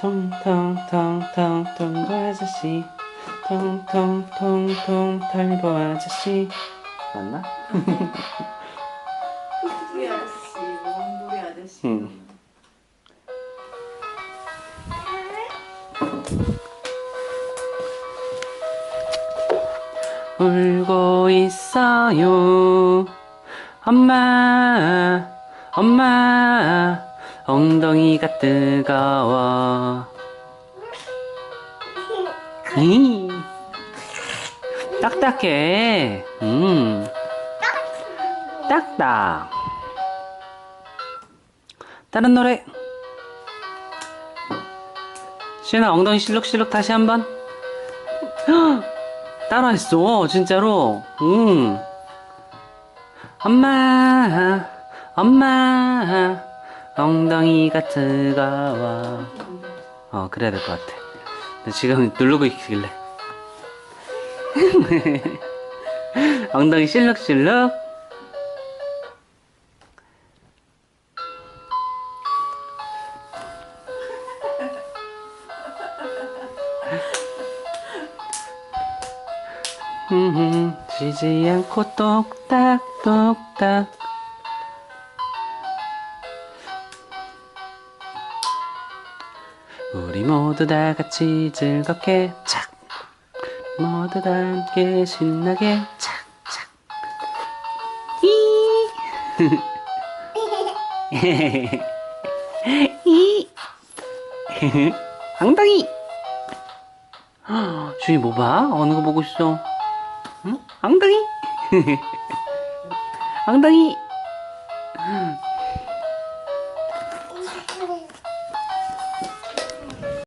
통통통통 통보 아저씨 통통통통 털보 아저씨 맞나? 우리 아저씨, 원부리 아저씨. 응. 울고 있어요 엄마 엄마 엉덩이가 뜨거워. 이 딱딱해. 음 딱딱. 다른 노래. 시은아 엉덩이 실룩실룩 다시 한번. 따라했어 진짜로. 음. 엄마 엄마 엉덩이가 뜨거워 어 그래야 될 것 같아. 근데 지금 누르고 있길래. 엉덩이 실룩실룩. 음, 쉬지 않고 똑딱 똑딱 우리 모두 다 같이 즐겁게 착 모두 다 함께 신나게 착착 이 이. 엉덩이 주희 뭐 봐? 어느 거 보고 있어? 응? 엉덩이 엉덩이